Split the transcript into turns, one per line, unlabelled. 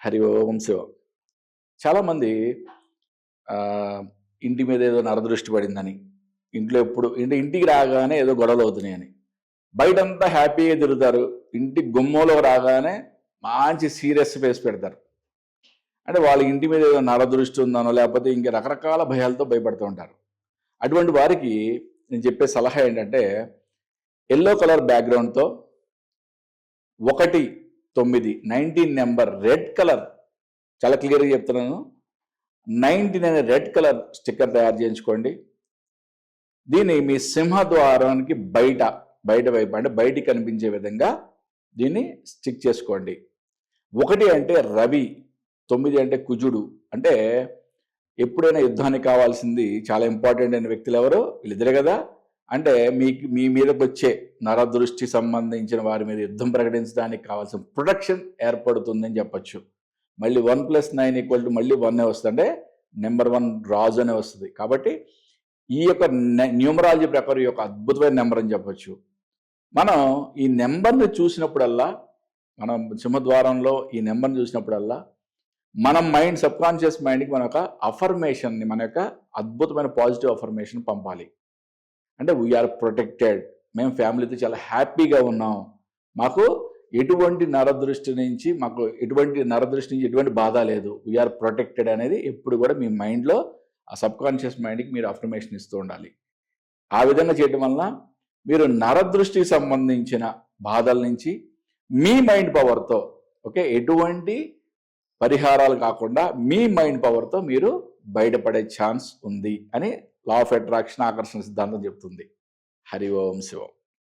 హరి ఓం శివ. చాలామంది ఇంటి మీద ఏదో నరదృష్టి పడిందని ఇంట్లో ఎప్పుడు ఇంటి ఇంటికి రాగానే ఏదో గొడవలు అవుతున్నాయని. బయటంతా హ్యాపీగా తిరుగుతారు ఇంటి గుమ్మలో రాగానే మంచి సీరియస్ ఫేస్ పెడతారు. అంటే వాళ్ళ ఇంటి మీద ఏదో నరదృష్టి ఉందనో లేకపోతే ఇంకా రకరకాల భయాలతో భయపడుతూ ఉంటారు. అటువంటి వారికి నేను చెప్పే సలహా ఏంటంటే ఎల్లో కలర్ బ్యాక్గ్రౌండ్తో ఒకటి తొమ్మిది. Nineteen number red colour. చాలా క్లియర్గా చెప్తున్నాను. నైన్టీన్ అనే రెడ్ కలర్ స్టిక్కర్ తయారు చేయించుకోండి. దీన్ని మీ సింహద్వారానికి బయట బయట వైపు అంటే బయటికి కనిపించే విధంగా దీన్ని స్టిక్ చేసుకోండి. ఒకటి అంటే రవి తొమ్మిది అంటే కుజుడు. అంటే ఎప్పుడైనా యుద్ధానికి కావాల్సింది చాలా ఇంపార్టెంట్ అయిన వ్యక్తులు ఎవరు? వీళ్ళిద్దరే కదా? అంటే మీకు మీ మీదకి వచ్చే నరదృష్టి సంబంధించిన వారి మీద యుద్ధం ప్రకటించడానికి కావాల్సిన ప్రొటెక్షన్ ఏర్పడుతుందని చెప్పచ్చు. మళ్ళీ one plus nine equal to మళ్ళీ వన్ వస్తుంది. అంటే నెంబర్ వన్ రాజు అనే వస్తుంది. కాబట్టి ఈ యొక్క న్యూమరాలజీ ప్రకారం ఈ యొక్క అద్భుతమైన నెంబర్ అని చెప్పచ్చు. మనం ఈ నెంబర్ని చూసినప్పుడల్లా మనం సింహద్వారంలో ఈ నెంబర్ని చూసినప్పుడల్లా మన మైండ్ సబ్ కాన్షియస్ మైండ్కి మన యొక్క అఫర్మేషన్ని మన యొక్క అద్భుతమైన పాజిటివ్ అఫర్మేషన్ పంపాలి. అంటే వీఆర్ ప్రొటెక్టెడ్ మేము ఫ్యామిలీతో చాలా హ్యాపీగా ఉన్నాం. మాకు ఎటువంటి నరదృష్టి నుంచి మాకు ఎటువంటి నరదృష్టి నుంచి ఎటువంటి బాధ లేదు. వీఆర్ ప్రొటెక్టెడ్ అనేది ఎప్పుడు కూడా మీ మైండ్లో ఆ సబ్ కాన్షియస్ మైండ్కి మీరు అఫర్మేషన్ ఇస్తూ ఉండాలి. ఆ విధంగా చేయడం వలన మీరు నరదృష్టికి సంబంధించిన బాధల నుంచి మీ మైండ్ పవర్తో ఓకే ఎటువంటి పరిహారాలు కాకుండా మీ మైండ్ పవర్తో మీరు బయటపడే ఛాన్స్ ఉంది అని లా ఆఫ్ అట్రాక్షన్ ఆకర్షణ సిద్ధాంతం చెప్తుంది. హరి ఓం శివం.